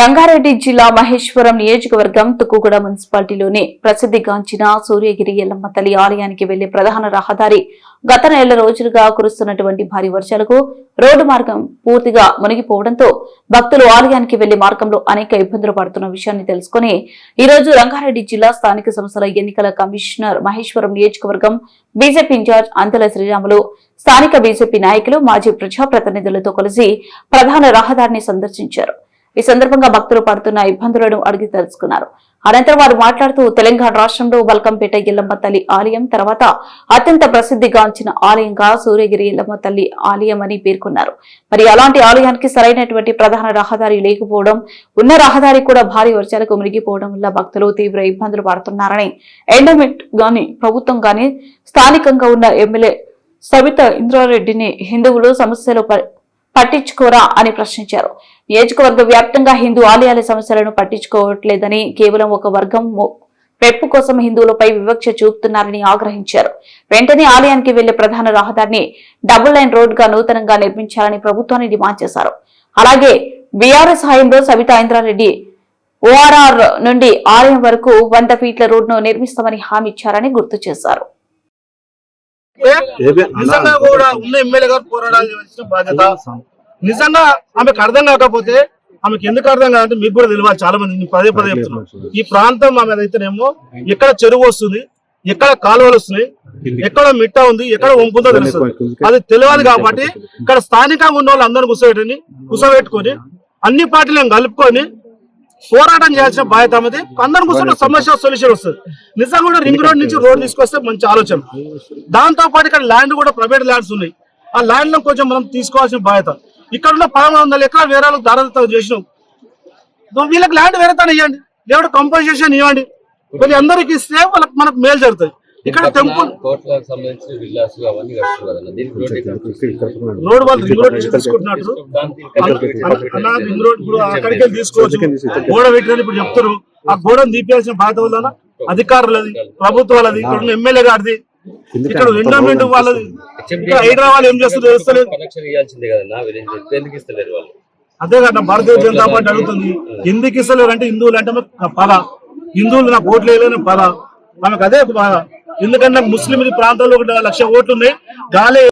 రంగారెడ్డి జిల్లా మహేశ్వరం నియోజకవర్గం తుక్కుగూడ మున్సిపాలిటీలోని ప్రసిద్ధిగాంచిన సూర్యగిరి ఎల్లమ్మ తల్లి ఆలయానికి వెళ్ళే ప్రధాన రహదారి గత నెల రోజులుగా కురుస్తున్నటువంటి భారీ వర్షాలకు రోడ్డు మార్గం పూర్తిగా మునిగిపోవడంతో భక్తులు ఆలయానికి వెళ్ళే మార్గంలో అనేక ఇబ్బందులు పడుతున్న విషయాన్ని తెలుసుకుని ఈ రోజు రంగారెడ్డి జిల్లా స్థానిక సంస్థల ఎన్నికల కమిషనర్ మహేశ్వరం నియోజకవర్గం బీజేపీ ఇన్ఛార్జ్ అంతల శ్రీరాములు స్థానిక బీజేపీ నాయకులు మాజీ ప్రజాప్రతినిధులతో కలిసి ప్రధాన రహదారిని సందర్శించారు. ఈ సందర్భంగా భక్తులు పడుతున్న ఇబ్బందులను అడిగి తెలుసుకున్నారు. అనంతరం వారు మాట్లాడుతూ తెలంగాణ రాష్ట్రంలో బల్కంపేట ఎల్లమ్మ తల్లి ఆలయం తర్వాత అత్యంత ప్రసిద్ధిగాంచిన ఆలయంగా సూర్యగిరి ఎల్లమ్మ తల్లి ఆలయం అని పేర్కొన్నారు. మరి అలాంటి ఆలయానికి సరైనటువంటి ప్రధాన రహదారి లేకపోవడం ఉన్న రహదారి కూడా భారీ వర్షాలకు మునిగిపోవడం వల్ల భక్తులు తీవ్ర ఇబ్బందులు పడుతున్నారని ఎండోమెంట్ గాని ప్రభుత్వం గాని స్థానికంగా ఉన్న ఎమ్మెల్యే సవిత ఇంద్రారెడ్డిని హిందువులు సమస్యలు పట్టించుకోరా అని ప్రశ్నించారు. నియోజకవర్గ వ్యాప్తంగా హిందూ ఆలయాల సమస్యలను పట్టించుకోవట్లేదని కేవలం ఒక వర్గం పెప్పు కోసం హిందువులపై వివక్ష చూపుతున్నారని ఆగ్రహించారు. వెంటనే ఆలయానికి వెళ్ళే ప్రధాన రహదారిని డబుల్ లైన్ రోడ్గా నూతనంగా నిర్మించాలని ప్రభుత్వాన్ని డిమాండ్ చేశారు. అలాగే బీఆర్ఎస్ హయాంలో సవితా ఇంద్రారెడ్డి ఓఆర్ఆర్ నుండి ఆలయం వరకు వంద ఫీట్ల రోడ్ను నిర్మిస్తామని హామీ ఇచ్చారని గుర్తు చేశారు. ఏబే- నిజంగా కూడా ఉన్న ఎమ్మెల్యే గారు పోరాడాల్సిన బాధ్యత నిజంగా ఆమెకు అర్థం కాకపోతే ఆమెకు ఎందుకు అర్థం కాదంటే మీకు కూడా తెలియాలి చాలా మంది పదే పదే చెప్తున్నాను ఈ ప్రాంతం ఆమె అయితేనేమో ఎక్కడ చెరువు వస్తుంది ఎక్కడ కాలువలు వస్తున్నాయి ఎక్కడ మిట్ట ఉంది ఎక్కడ వంపుందో తెలుస్తుంది. అది తెలియాలి కాబట్టి ఇక్కడ స్థానికంగా ఉన్న వాళ్ళు అందరూ కూర్చోబెట్టుని కూర్చోబెట్టుకొని అన్ని పార్టీలను కలుపుకొని పోరాటం చేయాల్సిన బాధ్యత అనేది అందరు కూర్చొని సమస్య సొల్యూషన్ వస్తుంది. నిజంగా కూడా రింగ్ రోడ్ నుంచి రోడ్ తీసుకొస్తే మంచి ఆలోచన. దాంతో పాటు ఇక్కడ ల్యాండ్ కూడా ప్రైవేట్ ల్యాండ్స్ ఉన్నాయి. ఆ ల్యాండ్లో కొంచెం మనం తీసుకోవాల్సిన బాధ్యత. ఇక్కడ ఉన్న పదమూడు వందల ఎకరాలు వేరే వాళ్ళకి ధరలతో చేసినాం. దో- వీళ్ళకి ల్యాండ్ వేరే తను ఇవ్వండి లేకపోతే కంపల్సేషన్ ఇవ్వండి. కొద్ది అందరికి ఇస్తే వాళ్ళకి మనకు మేలు జరుగుతుంది. ఇక్కడ టెంపుల్ రోడ్ వాళ్ళు రింగ్ రోడ్ తీసుకుంటున్నారు. రింగ్ రోడ్ ఇప్పుడు అక్కడికి తీసుకోవచ్చు. గోడ పెట్టినని ఇప్పుడు చెప్తారు ఆ గోడను తీపియాల్సిన బాధ్యత వల్ల అధికారులది ప్రభుత్వాలది ఇక్కడ ఉన్న ఎమ్మెల్యే గారిది. ఇక్కడ ఎండోమెంట్ వాళ్ళది. హైదరాబాద్ ఏం చేస్తుందో తెలుస్తలేదు. కనెక్షన్ ఇవ్వాల్సిందే కదా నా విలేజ్ ఎందుకు ఇస్తలేరు వాళ్ళు? అదే కదా భారతీయ జనతా పార్టీ అడుగుతుంది. ఎందుకు ఇస్తలేరు అంటే హిందువులు అంటే పద. హిందువులు నాకు ఓట్లు వేయలేని పద. ఆమెకు అదే బాధ. ఎందుకంటే ముస్లిం ప్రాంతాల్లో ఒక లక్ష ఓట్లు ఉన్నాయి. గాలే